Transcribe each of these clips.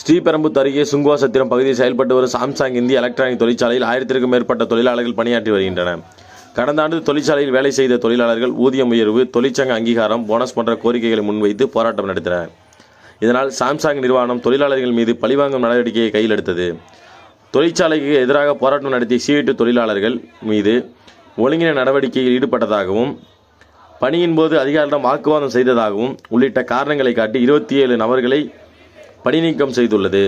ஸ்ரீபெரும்புத்தூர் அருகே சுங்குவாசத்திரம் பகுதியில் செயல்பட்டு வரும் சாம்சங் இந்திய எலக்ட்ரானிக் தொழிற்சாலையில் ஆயிரத்திற்கும் மேற்பட்ட தொழிலாளர்கள் பணியாற்றி வருகின்றனர். கடந்த ஆண்டு தொழிற்சாலையில் வேலை செய்த தொழிலாளர்கள் ஊதியம் உயர்வு தொழிற்சங்க அங்கீகாரம் போனஸ் போன்ற கோரிக்கைகளை முன்வைத்து போராட்டம் நடத்தினர். இதனால் சாம்சங் நிறுவனம் தொழிலாளர்கள் மீது பழிவாங்கும் நடவடிக்கையை கையில் எடுத்தது. தொழிற்சாலைக்கு எதிராக போராட்டம் நடத்திய சீட்டு தொழிலாளர்கள் மீது ஒழுங்கின நடவடிக்கையில் ஈடுபட்டதாகவும் பணியின் போது அதிகாரிடம் வாக்குவாதம் செய்ததாகவும் உள்ளிட்ட காரணங்களை காட்டி இருபத்தி ஏழு நபர்களை பணிநீக்கம் செய்துள்ளது.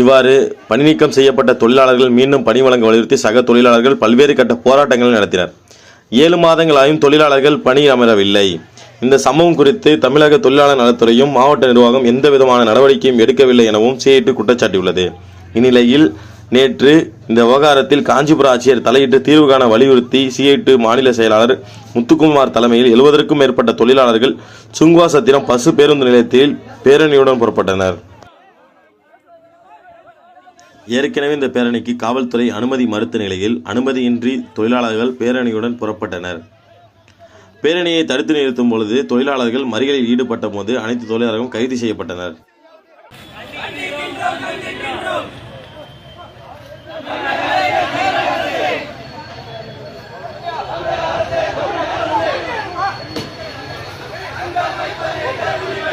இவ்வாறு பணிநீக்கம் செய்யப்பட்ட தொழிலாளர்கள் மீண்டும் பணி வழங்க வலியுறுத்தி சக தொழிலாளர்கள் பல்வேறு கட்ட போராட்டங்களை நடத்தினர். ஏழு மாதங்களாயும் தொழிலாளர்கள் பணி அமரவில்லை. இந்த சம்பவம் குறித்து தமிழக தொழிலாளர் நலத்துறையும் மாவட்ட நிர்வாகம் எந்த விதமான நடவடிக்கையும் எடுக்கவில்லை எனவும் சிஐடி குற்றச்சாட்டியுள்ளது. இந்நிலையில் நேற்று இந்த விவகாரத்தில் காஞ்சிபுரம் ஆட்சியர் தலையிட்டு தீர்வு காண வலியுறுத்தி சிஐட்டு மாநில செயலாளர் முத்துக்குமார் தலைமையில் எழுபதற்கும் மேற்பட்ட தொழிலாளர்கள் சுங்குவாசத்திரம் பசு பேருந்து நிலையத்தில் பேரணியுடன் புறப்பட்டனர். ஏற்கனவே இந்த பேரணிக்கு காவல்துறை அனுமதி மறுத்த நிலையில் அனுமதியின்றி தொழிலாளர்கள் பேரணியுடன் புறப்பட்டனர். பேரணியை தடுத்து நிறுத்தும் பொழுது தொழிலாளர்கள் மறியலில் ஈடுபட்ட போது அனைத்து தொழிலாளர்களும் கைது செய்யப்பட்டனர். வைப்பதே கருணை